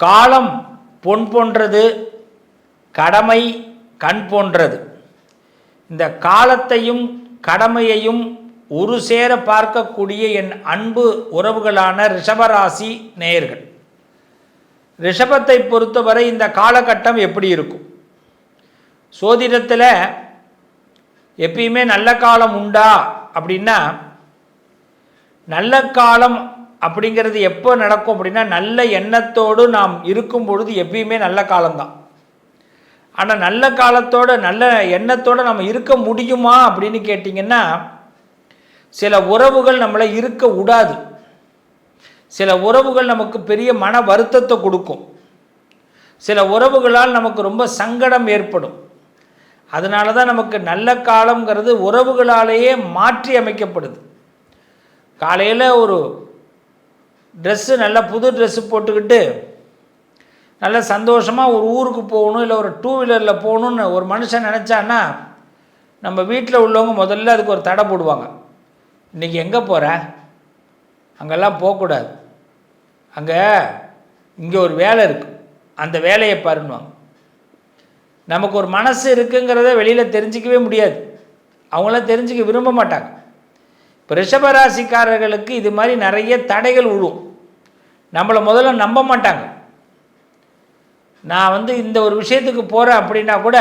காலம் பொன் போன்றது கடமை கண் போன்றது. இந்த காலத்தையும் கடமையையும் ஒரு சேர பார்க்கக்கூடிய என் அன்பு உறவுகளான ரிஷபராசி நேயர்கள். ரிஷபத்தை பொறுத்தவரை இந்த காலகட்டம் எப்படி இருக்கும்? சோதிடத்தில் எப்பயுமே நல்ல காலம் உண்டா அப்படின்னா நல்ல காலம் அப்படிங்கிறது எப்போ நடக்கும் அப்படின்னா நல்ல எண்ணத்தோடு நாம் இருக்கும் பொழுது எப்பயுமே நல்ல காலம்தான். ஆனால் நல்ல காலத்தோட நல்ல எண்ணத்தோடு நம்ம இருக்க முடியுமா அப்படின்னு கேட்டிங்கன்னா சில உறவுகள் நம்மளை இருக்க விடாது சில உறவுகள் நமக்கு பெரிய மன வருத்தத்தை கொடுக்கும். சில உறவுகளால் நமக்கு ரொம்ப சங்கடம் ஏற்படும். அதனால தான் நமக்கு நல்ல காலங்கிறது உறவுகளாலேயே மாற்றி அமைக்கப்படுது. காலையில் ஒரு ட்ரெஸ்ஸு நல்லா புது ட்ரெஸ்ஸு போட்டுக்கிட்டு நல்லா சந்தோஷமாக ஒரு ஊருக்கு போகணும் இல்லை ஒரு டூ வீலரில் போகணுன்னு ஒரு மனுஷன் நினச்சான்னா நம்ம வீட்டில் உள்ளவங்க முதல்ல அதுக்கு ஒரு தடை போடுவாங்க. இன்றைக்கி எங்கே போகிற அங்கெல்லாம் போகக்கூடாது. அங்கே இங்கே ஒரு வேலை இருக்குது அந்த வேலையை பாருன்னுவாங்க. நமக்கு ஒரு மனசு இருக்குங்கிறத வெளியில் தெரிஞ்சிக்கவே முடியாது. அவங்களாம் தெரிஞ்சுக்க விரும்ப மாட்டாங்க. இப்போ ரிஷபராசிக்காரர்களுக்கு இது மாதிரி நிறைய தடைகள் விழுவும் நம்மளை முதல்ல நம்ப மாட்டாங்க. நான் வந்து இந்த ஒரு விஷயத்துக்கு போகிறேன் அப்படின்னா கூட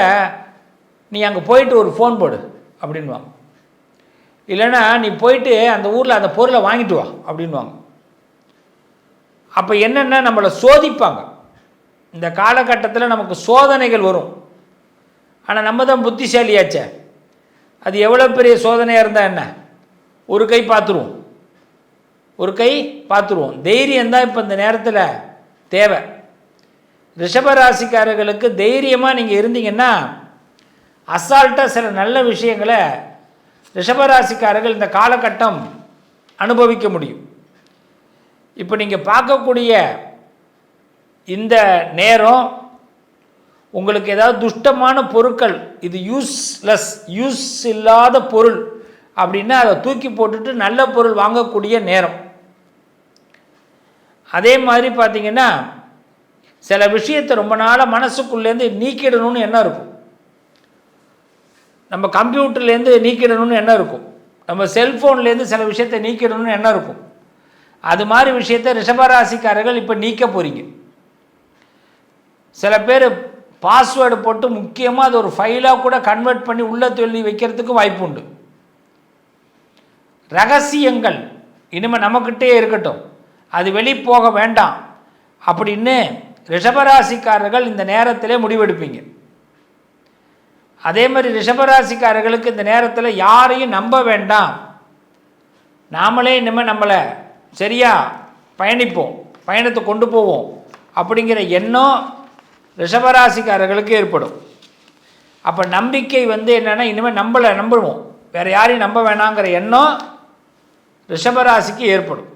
நீ அங்கே போயிட்டு ஒரு ஃபோன் போடு அப்படின்வாங்க இல்லைன்னா நீ போயிட்டு அந்த ஊரில் அந்த பொருளை வாங்கிட்டு வா அப்படின்வாங்க அப்போ என்னென்னா நம்மளை சோதிப்பாங்க? இந்த காலகட்டத்தில் நமக்கு சோதனைகள் வரும். ஆனால் நம்ம தான் புத்திசாலியாச்சே. அது எவ்வளோ பெரிய சோதனையாக இருந்தால் என்ன? ஒரு கை பார்த்துருவோம். ஒரு கை பார்த்துருவோம். தைரியம் தான் இப்போ இந்த நேரத்தில் தேவை. ரிஷபராசிக்காரர்களுக்கு தைரியமாக நீங்கள் இருந்தீங்கன்னா அசால்ட்டாக சில நல்ல விஷயங்களை ரிஷபராசிக்காரர்கள் இந்த காலகட்டம் அனுபவிக்க முடியும். இப்போ நீங்கள் பார்க்கக்கூடிய இந்த நேரம் உங்களுக்கு ஏதாவது துஷ்டமான பொருட்கள் இது யூஸ்லெஸ் யூஸ் இல்லாத பொருள் அப்படின்னா அதை தூக்கி போட்டுட்டு நல்ல பொருள் வாங்கக்கூடிய நேரம். அதே மாதிரி பார்த்திங்கன்னா சில விஷயத்தை ரொம்ப நாளாக மனசுக்குள்ளேருந்து நீக்கிடணும்னு என்ன இருக்கும். நம்ம கம்ப்யூட்டர்லேருந்து நீக்கிடணும்னு என்ன இருக்கும். நம்ம செல்ஃபோன்லேருந்து சில விஷயத்தை நீக்கிடணும்னு என்ன இருக்கும். அது மாதிரி விஷயத்தை ரிஷபராசிக்காரர்கள் இப்போ நீக்க போகிறீங்க சில பேர் பாஸ்வேர்டு போட்டு முக்கியமாக அது ஒரு ஃபைலாக கூட கன்வெர்ட் பண்ணி உள்ளே சொல்லி வைக்கிறதுக்கு வாய்ப்பு உண்டு. ரகசியங்கள் இனிமேல் நம்மக்கிட்டே இருக்கட்டும். அது வெளி போக வேண்டாம். அப்படின்னு ரிஷபராசிக்காரர்கள் இந்த நேரத்திலே முடிவெடுப்பீங்க. அதே மாதிரி ரிஷபராசிக்காரர்களுக்கு இந்த நேரத்தில் யாரையும் நம்ப வேண்டாம். நாமளே இனிமேல் நம்மளை சரியாக பயணிப்போம் பயணத்தை கொண்டு போவோம் அப்படிங்கிற எண்ணம் ரிஷபராசிக்காரர்களுக்கு ஏற்படும். அப்போ நம்பிக்கை வந்து என்னென்னா இனிமேல் நம்மளை நம்புவோம். வேறு யாரையும் நம்ப வேணாங்கிற எண்ணம் ரிஷபராசிக்கு ஏற்படும்.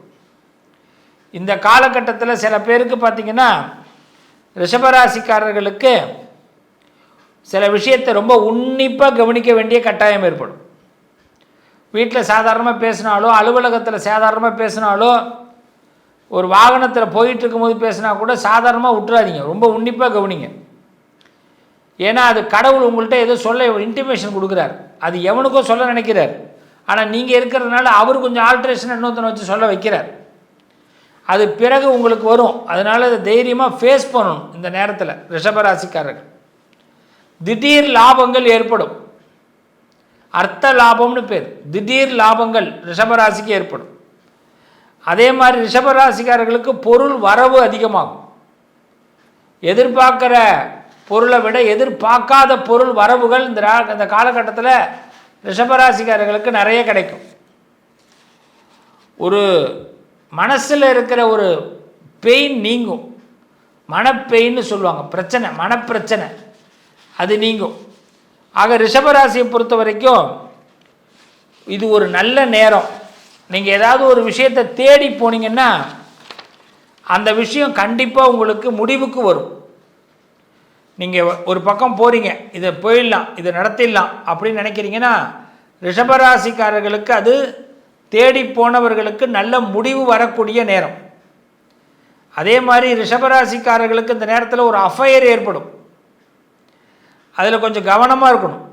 இந்த காலகட்டத்தில் சில பேருக்கு பார்த்திங்கன்னா ரிஷபராசிக்காரர்களுக்கு சில விஷயத்தை ரொம்ப உன்னிப்பாக கவனிக்க வேண்டிய கட்டாயம் ஏற்படும். வீட்டில் சாதாரணமாக பேசினாலோ அலுவலகத்தில் சாதாரணமாக பேசினாலோ ஒரு வாகனத்தில் போயிட்டு இருக்கும்போது பேசினா கூட சாதாரணமாக விட்டுறாதீங்க ரொம்ப உன்னிப்பாக கவனிங்க. ஏன்னா அது கடவுள் உங்கள்கிட்ட ஏதோ சொல்ல இன்டிமேஷன் கொடுக்குறார். அது எவனுக்கோ சொல்ல நினைக்கிறார். ஆனால் நீங்கள் இருக்கிறதுனால அவர் கொஞ்சம் ஆல்ட்ரேஷன் இன்னொருத்தனை வச்சு சொல்ல வைக்கிறார். அது பிறகு உங்களுக்கு வரும். அதனால் அதை தைரியமாக ஃபேஸ் பண்ணணும் இந்த நேரத்தில் ரிஷபராசிக்காரர்கள். திடீர் லாபங்கள் ஏற்படும். அர்த்த லாபம்னு பேர். திடீர் லாபங்கள் ரிஷபராசிக்கு ஏற்படும். அதே மாதிரி ரிஷபராசிக்காரர்களுக்கு பொருள் வரவு அதிகமாகும். எதிர்பார்க்குற பொருளை விட எதிர்பார்க்காத பொருள் வரவுகள் இந்த ரா இந்த காலகட்டத்தில் ரிஷபராசிக்காரர்களுக்கு நிறைய கிடைக்கும். ஒரு மனசில் இருக்கிற ஒரு பெயின் நீங்கும். மனப்பெயின்னு சொல்லுவாங்க. பிரச்சனை மனப்பிரச்சனை அது நீங்கும். ஆக ரிஷபராசியை பொறுத்த வரைக்கும் இது ஒரு நல்ல நேரம். நீங்கள் ஏதாவது ஒரு விஷயத்தை தேடி போனீங்கன்னா அந்த விஷயம் கண்டிப்பாக உங்களுக்கு முடிவுக்கு வரும். நீங்கள் ஒரு பக்கம் போகிறீங்க இதை போயிடலாம் இதை நடத்திடலாம் அப்படின்னு நினைக்கிறீங்கன்னா ரிஷபராசிக்காரர்களுக்கு அது தேடி போனவர்களுக்கு நல்ல முடிவு வரக்கூடிய நேரம். அதே மாதிரி ரிஷபராசிக்காரர்களுக்கு இந்த நேரத்தில் ஒரு அஃபையர் ஏற்படும். அதில் கொஞ்சம் கவனமாக இருக்கணும்.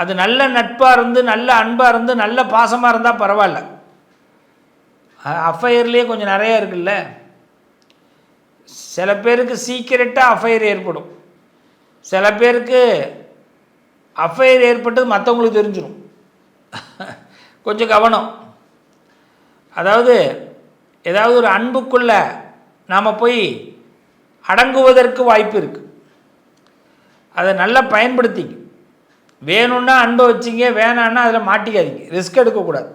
அது நல்ல நட்பாக இருந்து நல்ல அன்பாக இருந்து நல்ல பாசமாக இருந்தால் பரவாயில்ல. அஃபயர்லேயே கொஞ்சம் நிறைய இருக்குல்ல. சில பேருக்கு சீக்கிரட்டாக அஃபையர் ஏற்படும். சில பேருக்கு அஃபையர் ஏற்பட்டது மற்றவங்களுக்கு தெரிஞ்சிடும் கொஞ்சம் கவனம். அதாவது ஏதாவது ஒரு அன்புக்குள்ள நாம் போய் அடங்குவதற்கு வாய்ப்பு இருக்குது அதை நல்லா பயன்படுத்திங்க. வேணும்னா அன்பை வச்சிங்க வேணான்னா அதில் மாட்டிக்காதீங்க. ரிஸ்க் எடுக்கக்கூடாது.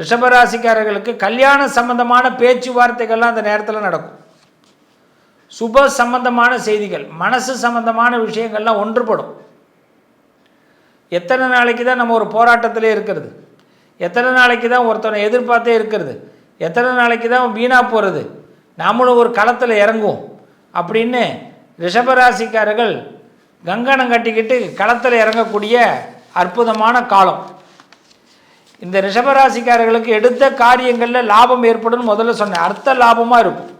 ரிஷபராசிக்காரர்களுக்கு கல்யாண சம்பந்தமான பேச்சுவார்த்தைகள்லாம் அந்த நேரத்தில் நடக்கும். சுப சம்பந்தமான செய்திகள் மனசு சம்பந்தமான விஷயங்கள்லாம் ஒன்றுபடும். எத்தனை நாளைக்கு தான் நம்ம ஒரு போராட்டத்திலே இருக்கிறது? எத்தனை நாளைக்கு தான் ஒருத்தனை எதிர்பார்த்தே இருக்கிறது? எத்தனை நாளைக்கு தான் வீணாக போகிறது நாமளும் ஒரு களத்தில் இறங்குவோம். அப்படின்னு ரிஷபராசிக்காரர்கள் கங்கணம் கட்டிக்கிட்டு களத்தில் இறங்கக்கூடிய அற்புதமான காலம். இந்த ரிஷபராசிக்காரர்களுக்கு எடுத்த காரியங்களில் லாபம் ஏற்படும் முதல்ல சொன்னேன். அர்த்த லாபமாக இருக்கும்.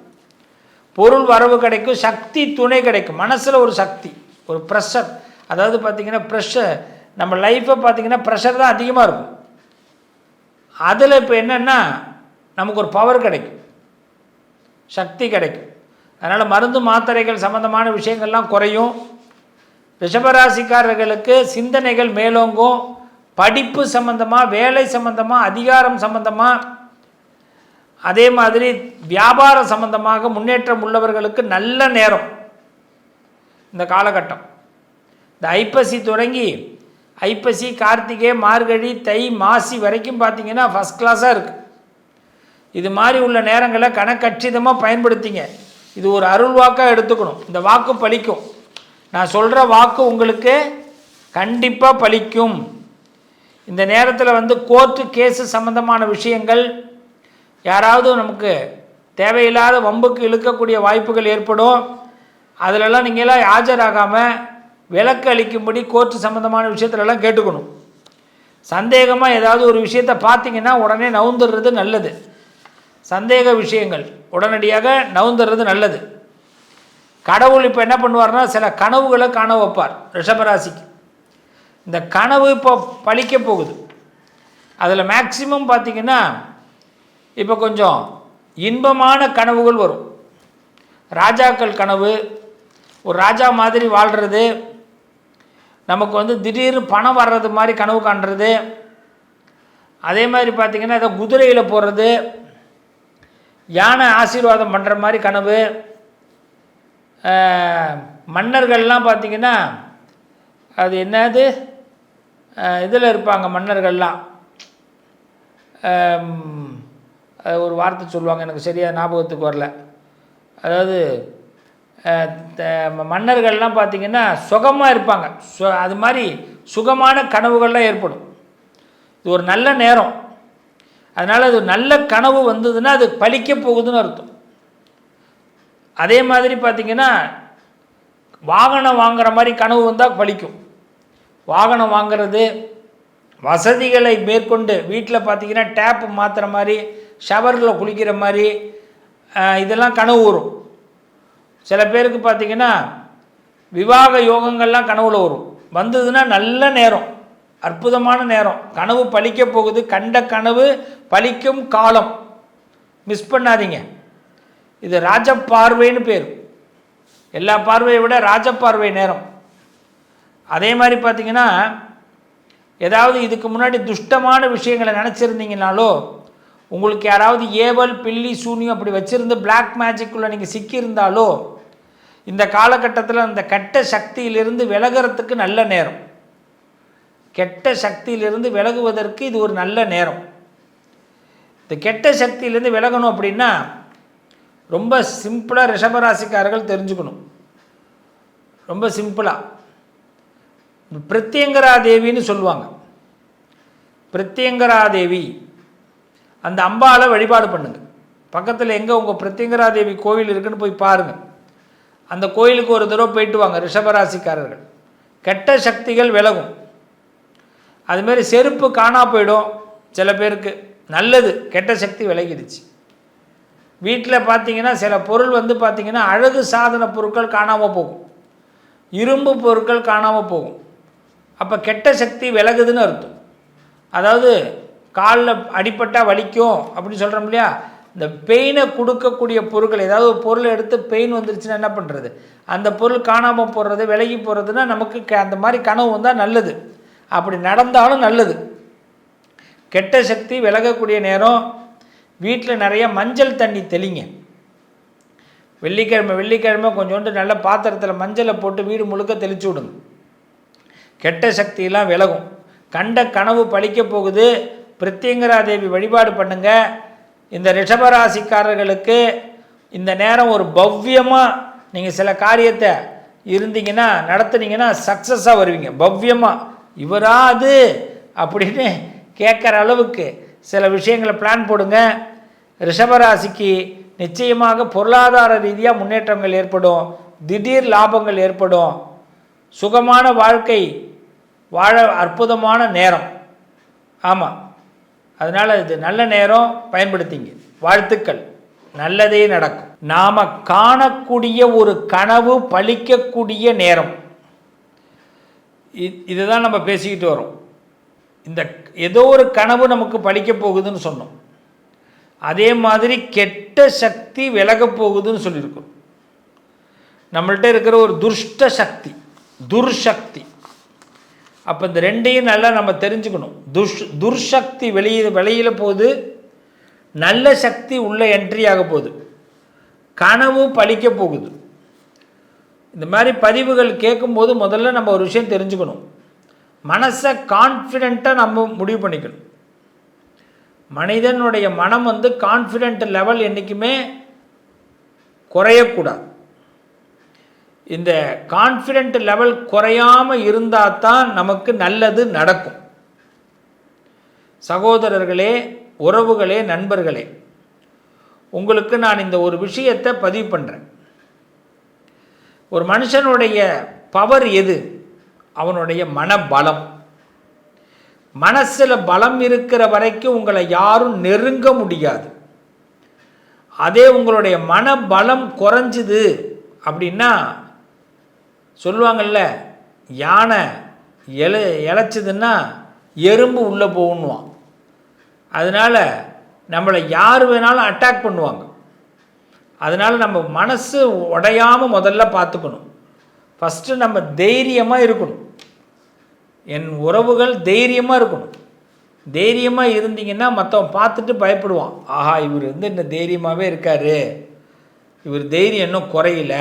பொருள் வரவு கிடைக்கும் சக்தி துணை கிடைக்கும். மனசில் ஒரு சக்தி ஒரு ப்ரெஷர் அதாவது பார்த்திங்கன்னா ப்ரெஷர் நம்ம லைஃப்பை பார்த்திங்கன்னா ப்ரெஷர் தான் அதிகமாக இருக்கும். அதில் இப்போ என்னென்னா நமக்கு ஒரு பவர் கிடைக்கும். சக்தி கிடைக்கும். அதனால் மருந்து மாத்திரைகள் சம்மந்தமான விஷயங்கள்லாம் குறையும். ரிஷபராசிக்காரர்களுக்கு சிந்தனைகள் மேலோங்கும். படிப்பு சம்மந்தமாக வேலை சம்மந்தமாக அதிகாரம் சம்மந்தமாக அதே மாதிரி வியாபாரம் சம்பந்தமாக முன்னேற்றம் உள்ளவர்களுக்கு நல்ல நேரம். இந்த காலகட்டம். இந்த ஐப்பசி தொடங்கி ஐப்பசி கார்த்திகை மார்கழி தை மாசி வரைக்கும் பார்த்தீங்கன்னா ஃபஸ்ட் கிளாஸாக இருக்குது இது மாதிரி உள்ள நேரங்களை கணக்கச்சிதமாக பயன்படுத்திங்க. இது ஒரு அருள் வாக்காக எடுத்துக்கணும். இந்த வாக்கு பலிக்கும் நான் சொல்கிற வாக்கு உங்களுக்கு கண்டிப்பாக பலிக்கும் இந்த நேரத்தில் வந்து கோர்ட்டு கேஸு சம்மந்தமான விஷயங்கள் யாராவது நமக்கு தேவையில்லாத வம்புக்கு இழுக்கக்கூடிய வாய்ப்புகள் ஏற்படும். அதிலெல்லாம் நீங்களாம் ஆஜராகாமல் விலக்கு அளிக்கும்படி கோர்ட்டு சம்மந்தமான விஷயத்துலலாம் கேட்டுக்கணும். சந்தேகமாக ஏதாவது ஒரு விஷயத்தை பார்த்தீங்கன்னா உடனே நவுந்துடுறது நல்லது. சந்தேக விஷயங்கள் உடனடியாக நவுந்துடுறது நல்லது. கடவுள் இப்போ என்ன பண்ணுவார்னா சில கனவுகளை காண வைப்பார் ரிஷபராசிக்கு. இந்த கனவு இப்போ பழிக்க போகுது. அதில் மேக்சிமம் பார்த்திங்கன்னா இப்போ கொஞ்சம் இன்பமான கனவுகள் வரும். ராஜாக்கள் கனவு ஒரு ராஜா மாதிரி வாழ்கிறது நமக்கு வந்து திடீர்னு பணம் வர்றது மாதிரி கனவு காண்றது. அதே மாதிரி பார்த்திங்கன்னா ஏதோ குதிரையில் போகிறது யானை ஆசீர்வாதம் பண்ணுற மாதிரி கனவு. மன்னர்கள்லாம் பார்த்திங்கன்னா அது என்னது? இதில் இருப்பாங்க மன்னர்கள்லாம். ஒரு வார்த்தை சொல்லுவாங்க எனக்கு சரியாக ஞாபகத்துக்கு வரல. அதாவது மன்னர்கள்லாம் பார்த்திங்கன்னா சுகமாக இருப்பாங்க. சு அது மாதிரி சுகமான கனவுகள்லாம் ஏற்படும். இது ஒரு நல்ல நேரம். அதனால் அது நல்ல கனவு வந்ததுன்னா அது பழிக்க போகுதுன்னு அர்த்தம். அதே மாதிரி பார்த்திங்கன்னா வாகனம் வாங்குகிற மாதிரி கனவு வந்தால் பழிக்கும். வாகனம் வாங்கிறது வசதிகளை மேற்கொண்டு வீட்டில் பார்த்திங்கன்னா டேப்பு மாற்றுற மாதிரி ஷவரில் குளிக்கிற மாதிரி இதெல்லாம் கனவு வரும். சில பேருக்கு பார்த்திங்கன்னா விவாக யோகங்கள்லாம் கனவுல வரும். வந்ததுன்னா நல்ல நேரம் அற்புதமான நேரம். கனவு பழிக்க போகுது கண்ட கனவு பழிக்கும் காலம். மிஸ் பண்ணாதீங்க. இது ராஜப்பார்வைன்னு பேர். எல்லா பார்வையை விட ராஜப்பார்வை நேரம். அதே மாதிரி பார்த்திங்கன்னா ஏதாவது இதுக்கு முன்னாடி துஷ்டமான விஷயங்களை நினச்சிருந்தீங்கனாலோ உங்களுக்கு யாராவது ஏவல் பில்லி சூனியம் அப்படி வச்சுருந்து பிளாக் மேஜிக்குள்ளே நீங்கள் சிக்கியிருந்தாலோ இந்த காலகட்டத்தில் அந்த கெட்ட சக்தியிலிருந்து விலகிறதுக்கு நல்ல நேரம். கெட்ட சக்தியிலிருந்து விலகுவதற்கு இது ஒரு நல்ல நேரம். இந்த கெட்ட சக்தியிலேருந்து விலகணும் அப்படின்னா ரொம்ப சிம்பிளாக ரிஷபராசிக்காரர்கள் தெரிஞ்சுக்கணும். ரொம்ப சிம்பிளாக பிரத்யங்கரா தேவின்னு சொல்லுவாங்க. பிரத்யங்கரா தேவி அந்த அம்பாவை வழிபாடு பண்ணுங்கள் பக்கத்தில் எங்கே உங்கள் பிரத்யங்கரா தேவி கோவில் இருக்குன்னு போய் பாருங்கள் அந்த கோயிலுக்கு ஒரு தடவை போயிட்டு வாங்க ரிஷபராசிக்காரர்கள். கெட்ட சக்திகள் விலகும். அதுமாரி செருப்பு காணா போயிடும் சில பேருக்கு. நல்லது கெட்ட சக்தி விலகிடுச்சு. வீட்டில் பார்த்தீங்கன்னா சில பொருள் வந்து பார்த்தீங்கன்னா அழகு சாதன பொருட்கள் காணாமல் போகும். இரும்பு பொருட்கள் காணாமல் போகும். அப்போ கெட்ட சக்தி விலகுதுன்னு அர்த்தம். அதாவது காலில் அடிப்பட்டால் வலிக்கும் அப்படின்னு சொல்கிறோம் இல்லையா? இந்த பெயினை கொடுக்கக்கூடிய பொருட்கள் ஏதாவது ஒரு பொருளை எடுத்து பெயின் வந்துருச்சுன்னா என்ன பண்ணுறது அந்த பொருள் காணாமல் போடுறது விலகி போகிறதுனா நமக்கு க- அந்த மாதிரி கனவு வந்தால் நல்லது. அப்படி நடந்தாலும் நல்லது. கெட்ட சக்தி விலகக்கூடிய நேரம் வீட்டில் நிறைய மஞ்சள் தண்ணி தெளிங்க. வெள்ளிக்கிழமை வெள்ளிக்கிழமை கொஞ்சோண்டு நல்ல பாத்திரத்தில் மஞ்சளை போட்டு வீடு முழுக்க தெளிச்சு விடுங்க. கெட்ட சக்தியெல்லாம் விலகும். கண்ட கனவு பழிக்க போகுது. பிரித்தியங்கராதேவி வழிபாடு பண்ணுங்கள் இந்த ரிஷபராசிக்காரர்களுக்கு இந்த நேரம் ஒரு பவ்யமாக நீங்கள் சில காரியத்தை இருந்தீங்கன்னா நடத்துனீங்கன்னா சக்ஸஸாக வருவீங்க. பவ்யமாக இவரா அது அப்படின்னு கேட்குற அளவுக்கு சில விஷயங்களை பிளான் போடுங்க. ரிஷபராசிக்கு நிச்சயமாக பொருளாதார ரீதியாக முன்னேற்றங்கள் ஏற்படும். திடீர் லாபங்கள் ஏற்படும். சுகமான வாழ்க்கை வாழ அற்புதமான நேரம். ஆமாம் அதனால் இது நல்ல நேரம் பயன்படுத்திங்க. வாழ்த்துக்கள். நல்லதே நடக்கும். நாம் காணக்கூடிய ஒரு கனவு பழிக்கக்கூடிய நேரம். இதை இதுதான் நம்ம பேசிக்கிட்டு வரோம். இந்த ஏதோ ஒரு கனவு நமக்கு பழிக்க போகுதுன்னு சொன்னோம். அதே மாதிரி கெட்ட சக்தி விலகப் போகுதுன்னு சொல்லியிருக்கோம். நம்மள்கிட்ட இருக்கிற ஒரு துஷ்ட சக்தி துர்சக்தி. அப்போ இந்த ரெண்டையும் நல்லா நம்ம தெரிஞ்சுக்கணும். துஷ் துர்சக்தி வெளியே வெளியில் போகுது. நல்ல சக்தி உள்ள என்ட்ரி ஆக போகுது. கனவு பழிக்க போகுது. இந்த மாதிரி பதிவுகள் கேட்கும்போது முதல்ல நம்ம ஒரு விஷயம் தெரிஞ்சுக்கணும். மனசை கான்ஃபிடெண்ட்டாக நம்ம முடிவு பண்ணிக்கணும். மனிதனுடைய மனம் வந்து கான்ஃபிடென்ட் லெவல் என்றைக்குமே குறையக்கூடாது. இந்த கான்ஃபிடென்ட் லெவல் குறையாமல் இருந்தால் தான் நமக்கு நல்லது நடக்கும். சகோதரர்களே உறவுகளே நண்பர்களே உங்களுக்கு நான் இந்த ஒரு விஷயத்தை பதிவு பண்ணுறேன் ஒரு மனுஷனுடைய பவர் எது? அவனுடைய மனபலம். மனசில் பலம் இருக்கிற வரைக்கும் உங்களை யாரும் நெருங்க முடியாது. அதே உங்களுடைய மனபலம் குறைஞ்சுது அப்படின்னா சொல்லுவாங்கல்ல யானை எலை இழைச்சதுன்னா எறும்பு உள்ளே போகணுவான் அதனால் நம்மளை யார் வேணாலும் அட்டாக் பண்ணுவாங்க. அதனால் நம்ம மனசு உடையாமல் முதல்ல பார்த்துக்கணும். ஃபஸ்ட்டு நம்ம தைரியமாக இருக்கணும். என் உறவுகள் தைரியமாக இருக்கணும். தைரியமாக இருந்தீங்கன்னா மற்றவன் பார்த்துட்டு பயப்படுவான். ஆஹா இவர் வந்து இந்த தைரியமாகவே இருக்கார். இவர் தைரியம் இன்னும் குறையில.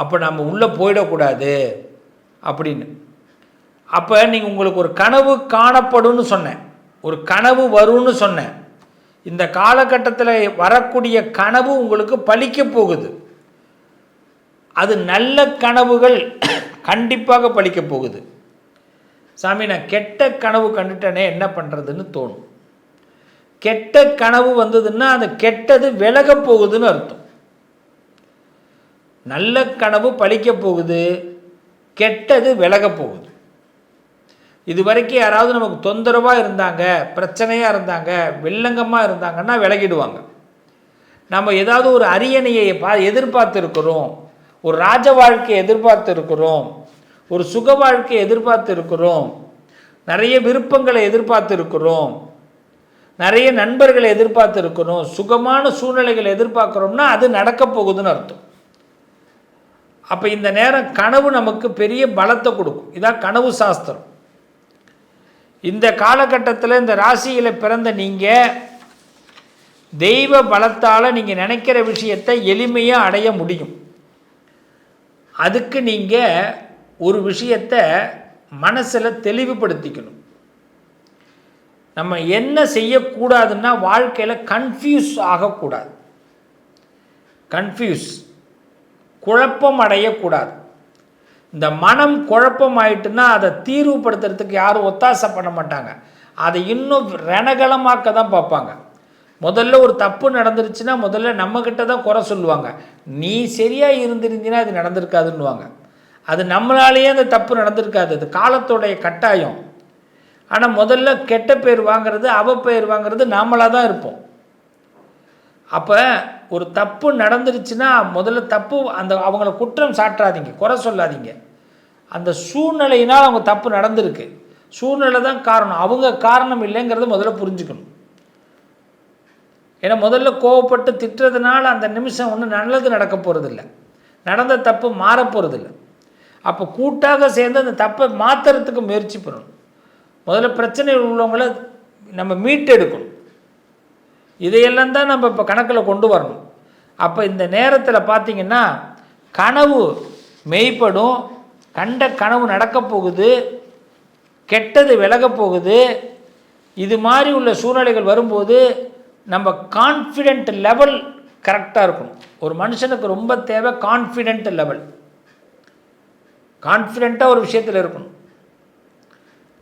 அப்போ நம்ம உள்ளே போயிடக்கூடாது அப்படின்னு. அப்போ நீங்கள் உங்களுக்கு ஒரு கனவு காணப்படும்னு சொன்னேன். ஒரு கனவு வரும்னு சொன்னேன். இந்த காலகட்டத்தில் வரக்கூடிய கனவு உங்களுக்கு பலிக்க போகுது. அது நல்ல கனவுகள் கண்டிப்பாக பலிக்க போகுது. சாமி நான் கெட்ட கனவு கண்டுட்டேனே என்ன பண்ணுறதுன்னு தோணும். கெட்ட கனவு வந்ததுன்னா அந்த கெட்டது விலக போகுதுன்னு அர்த்தம். நல்ல கனவு பழிக்க போகுது கெட்டது விலக போகுது. இது வரைக்கும் யாராவது நமக்கு தொந்தரவாக இருந்தாங்க பிரச்சனையாக இருந்தாங்க வில்லங்கமாக இருந்தாங்கன்னா விலகிடுவாங்க. நம்ம ஏதாவது ஒரு அரியணையை பா எதிர்பார்த்து இருக்கிறோம் ஒரு ராஜ வாழ்க்கையை எதிர்பார்த்து இருக்கிறோம் ஒரு சுக வாழ்க்கையை எதிர்பார்த்து இருக்கிறோம் நிறைய விருப்பங்களை எதிர்பார்த்து இருக்கிறோம் நிறைய நண்பர்களை எதிர்பார்த்து இருக்கிறோம் சுகமான சூழ்நிலைகளை எதிர்பார்க்குறோம்னா அது நடக்க போகுதுன்னு அர்த்தம். அப்போ இந்த நேரம் கனவு நமக்கு பெரிய பலத்தை கொடுக்கும். இதான் கனவு சாஸ்திரம். இந்த காலகட்டத்தில் இந்த ராசியில் பிறந்த நீங்கள் தெய்வ பலத்தால் நீங்கள் நினைக்கிற விஷயத்தை எளிமையாக அடைய முடியும். அதுக்கு நீங்கள் ஒரு விஷயத்தை மனசில் தெளிவுபடுத்திக்கணும். நம்ம என்ன செய்யக்கூடாதுன்னா வாழ்க்கையில் கன்ஃபியூஸ் ஆகக்கூடாது. கன்ஃபியூஸ் குழப்பம் அடையக்கூடாது இந்த மனம் குழப்பம் ஆயிட்டுன்னா அதை தீர்வுபடுத்துறதுக்கு யாரும் ஒத்தாசை பண்ண மாட்டாங்க. அதை இன்னும் ரணகலமாக்க தான் பார்ப்பாங்க. முதல்ல ஒரு தப்பு நடந்துருச்சுன்னா முதல்ல நம்மக்கிட்ட தான் குறை சொல்லுவாங்க. நீ சரியாக இருந்திருந்தீன்னா அது நடந்திருக்காதுன்னுவாங்க. அது நம்மளாலேயே அந்த தப்பு நடந்திருக்காது. அது காலத்தோடைய கட்டாயம். ஆனால் முதல்ல கெட்ட பேர் வாங்குறது அவ பேர் வாங்குறது நாமளாக தான் இருப்போம். அப்போ ஒரு தப்பு நடந்துருச்சுன்னா முதல்ல தப்பு அந்த அவங்கள குற்றம் சாட்டாதீங்க குறை சொல்லாதீங்க. அந்த சூழ்நிலையினால் அவங்க தப்பு நடந்திருக்கு. சூழ்நிலை தான் காரணம். அவங்க காரணம் இல்லைங்கிறத முதல்ல புரிஞ்சுக்கணும். ஏன்னா முதல்ல கோவப்பட்டு திட்டுறதுனால அந்த நிமிஷம் ஒன்றும் நல்லது நடக்க போகிறதில்ல நடந்த தப்பு மாற போகிறதில்ல அப்போ கூட்டாக சேர்ந்து அந்த தப்பை மாற்றுறதுக்கு முயற்சி பண்ணணும். முதல்ல பிரச்சனை உள்ளவங்கள நம்ம மீட்டெடுக்கணும். இதையெல்லாம் தான் நம்ம இப்போ கணக்கில் கொண்டு வரணும். அப்போ இந்த நேரத்தில் பார்த்திங்கன்னா கனவு மெய்ப்படும் கண்ட கனவு நடக்கப் போகுது கெட்டது விலகப் போகுது. இது மாதிரி உள்ள சூழ்நிலைகள் வரும்போது நம்ம கான்ஃபிடென்ட் லெவல் கரெக்டாக இருக்கணும். ஒரு மனுஷனுக்கு ரொம்ப தேவை கான்ஃபிடென்ட் லெவல் கான்ஃபிடெண்ட்டாக ஒரு விஷயத்தில் இருக்கணும்.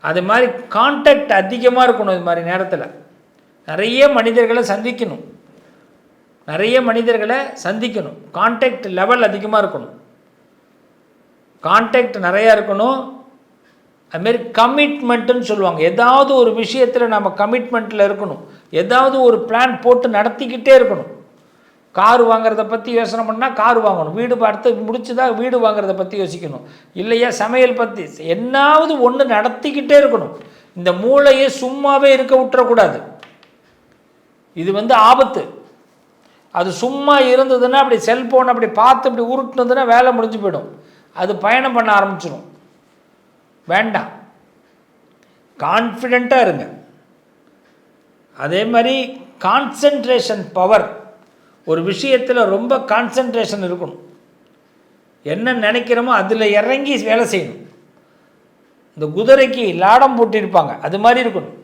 அது மாதிரி கான்டாக்ட் அதிகமாக இருக்கணும் இது மாதிரி நேரத்தில். நிறைய மனிதர்களை சந்திக்கணும். நிறைய மனிதர்களை சந்திக்கணும். கான்டாக்ட் லெவல் அதிகமாக இருக்கணும். கான்டாக்ட் நிறையா இருக்கணும். அதுமாரி கமிட்மெண்ட்டுன்னு சொல்லுவாங்க. ஏதாவது ஒரு விஷயத்தில் நம்ம கமிட்மெண்ட்டில் இருக்கணும். ஏதாவது ஒரு பிளான் போட்டு நடத்திக்கிட்டே இருக்கணும். கார் வாங்குறத பற்றி யோசனை பண்ணால் கார் வாங்கணும். வீடு பார்த்து முடிச்சுதா வீடு வாங்குறத பற்றி யோசிக்கணும். இல்லையா சமையல் பற்றி என்னாவது ஒன்று நடத்திக்கிட்டே இருக்கணும். இந்த மூளையை சும்மாவே இருக்க விட்டுறக்கூடாது. இது வந்து ஆபத்து. அது சும்மா இருந்ததுன்னா அப்படி செல்ஃபோன் அப்படி பார்த்து அப்படி உருட்டுனதுன்னா வேலை முடிஞ்சு போயிடும். அது பயணம் பண்ண ஆரம்பிச்சிடும் வேண்டாம். கான்ஃபிடெண்ட்டாக இருங்க. அதே மாதிரி கான்சன்ட்ரேஷன் பவர் ஒரு விஷயத்தில் ரொம்ப கான்சன்ட்ரேஷன் இருக்கணும். என்ன நினைக்கிறோமோ அதில் இறங்கி வேலை செய்யணும். இந்த குதிரைக்கு லாடம் போட்டிருப்பாங்க. அது மாதிரி இருக்கணும்.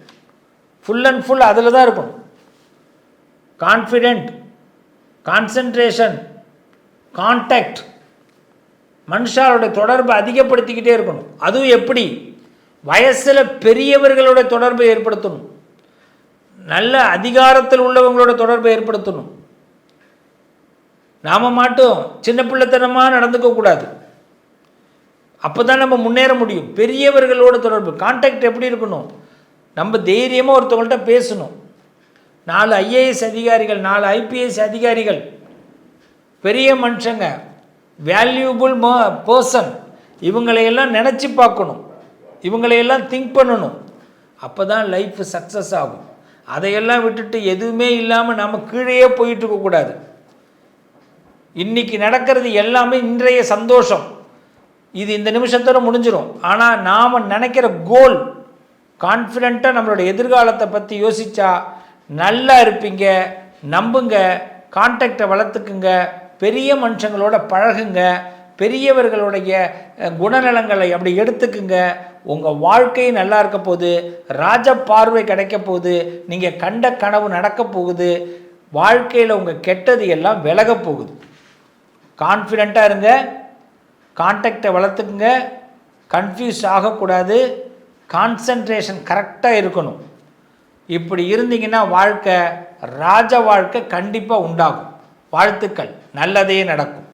ஃபுல் அண்ட் ஃபுல் அதில் தான் இருக்கணும். கான்ஃபிடென்ட் கான்சன்ட்ரேஷன் கான்டாக்ட் மனுஷாரோட தொடர்பை அதிகப்படுத்திக்கிட்டே இருக்கணும். அதுவும் எப்படி? வயசில் பெரியவர்களோட தொடர்பை ஏற்படுத்தணும். நல்ல அதிகாரத்தில் உள்ளவங்களோட தொடர்பை ஏற்படுத்தணும். நாம் மட்டும் சின்ன பிள்ளைத்தனமாக நடந்துக்கக்கூடாது அப்போ தான் நம்ம முன்னேற முடியும். பெரியவர்களோட தொடர்பு கான்டாக்ட் எப்படி இருக்கணும்? நம்ம தைரியமாக ஒருத்தவங்கள்ட்ட பேசணும். நாலு ஐஏஎஸ் அதிகாரிகள் நாலு ஐபிஎஸ் அதிகாரிகள். பெரிய மனுஷங்க. வேல்யூபிள் மோ பர்சன் இவங்களையெல்லாம் நினச்சி பார்க்கணும். இவங்களையெல்லாம் திங்க் பண்ணணும். அப்போ தான் லைஃப் சக்ஸஸ் ஆகும். அதையெல்லாம் விட்டுட்டு எதுவுமே இல்லாமல் நம்ம கீழேயே போயிட்டு இருக்கக்கூடாது இன்றைக்கி நடக்கிறது எல்லாமே இன்றைய சந்தோஷம். இது இந்த நிமிஷத்தோட முடிஞ்சிடும் ஆனால் நாம் நினைக்கிற கோல் கான்ஃபிடெண்ட்டாக நம்மளோட எதிர்காலத்தை பற்றி யோசித்தா நல்லா இருப்பீங்க நம்புங்க கான்டாக்டை வளர்த்துக்குங்க பெரிய மனுஷங்களோட பழகுங்க பெரியவர்களுடைய குணநலங்களை அப்படி எடுத்துக்குங்க. உங்கள் வாழ்க்கை நல்லா இருக்க போகுது ராஜ பார்வை கிடைக்க போகுது நீங்கள் கண்ட கனவு நடக்க போகுது வாழ்க்கையில் உங்கள் கெட்டது எல்லாம் விலக போகுது. கான்ஃபிடெண்ட்டாக இருங்க கான்டாக்டை வளர்த்துக்குங்க கன்ஃபியூஸ் ஆகக்கூடாது கான்சன்ட்ரேஷன் கரெக்டாக இருக்கணும். இப்படி இருந்தீங்கன்னா வாழ்க்கை ராஜ வாழ்க்கை கண்டிப்பாக உண்டாகும். வாழ்த்துக்கள். நல்லதே நடக்கும்.